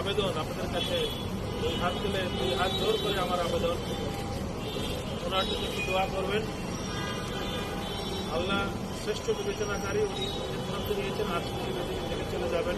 আবেদন আপনাদের কাছে দুই হাত তুলে দুই হাত জোর করে আমার আবেদন। ওনার জন্য একটু দোয়া করবেন। আল্লাহ শ্রেষ্ঠ বিবেচনাকারী উনি সিদ্ধান্ত নিয়েছেন আজকে উনি থেকে চলে যাবেন।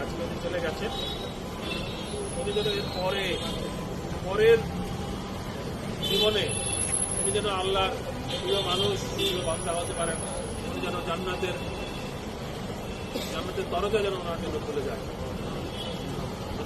আজকে উনি চলে গেছেন উনি যেন এর পরে, পরের জীবনে উনি যেন আল্লাহর প্রিয় মানুষ বান্ধা হতে পারেন। উনি যেন জান্নাতের জান্নাতের দরজা যেন ওনার জন্য খুলে যায়।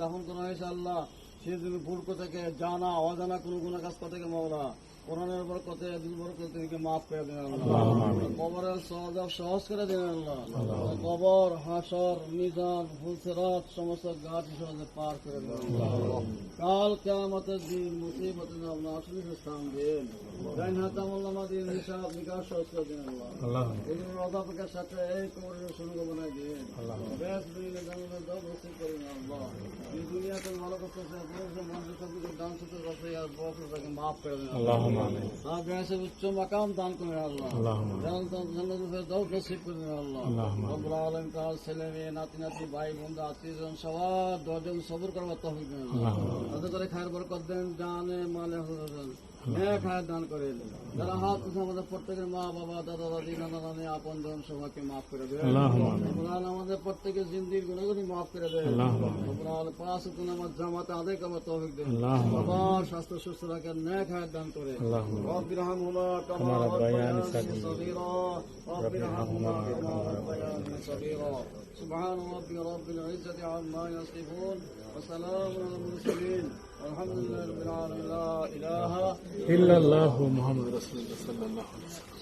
দাফন করা হয়েছে আল্লাহ। সে তুমি পূর্ব থেকে জানা, অজানা কোনো গুণা কাজ থেকে মাওলা। কোরআনের বরকতে দিল বরকতে তুমি মাফ করে দেন আল্লাহ। কবরের সহজ সহজ করে দেন আল্লাহ। কবর হাসর মিজান ফুলসেরাত সমস্ত ঘাট সহজে পার করে দেন। কাল কেয়ামতের দিন মুসিবত আপনার আসলে স্থান দিন। হাতাম আল্লাহ দিন হিসাব নিকাশ সহজ করে দেন আল্লাহ। এগুলোর অধ্যাপকের সাথে এই কবরের সঙ্গ ভাই বন্ধু আত্মীয়জন সবার দশজন সবর করবার তহবিল করে খায়ের বরকত দেন জানে মানে এক হাত দান করে যারা হাত আমাদের প্রত্যেকের মা বাবা দাদা দাদি নানা নানি আপন ধন সবাইকে মাফ করে দেয় আমাদের প্রত্যেকের জিন্দির গুণাগুণি মাফ করে দেয় পাঁচ আমার জামাতে আদেক আমার তহবিক দেয় বাবার স্বাস্থ্য সুস্থ রাখার ন্যাক হাত দান করে। রব্বিরহামুমা কামা রব্বিরহামুমা কামা صغيرا. سبحان ربي رب العزة عما يصفون وسلام على المرسلين. والحمد لله رب العالمين. لا إله إلا الله محمد رسول الله صلى الله عليه وسلم.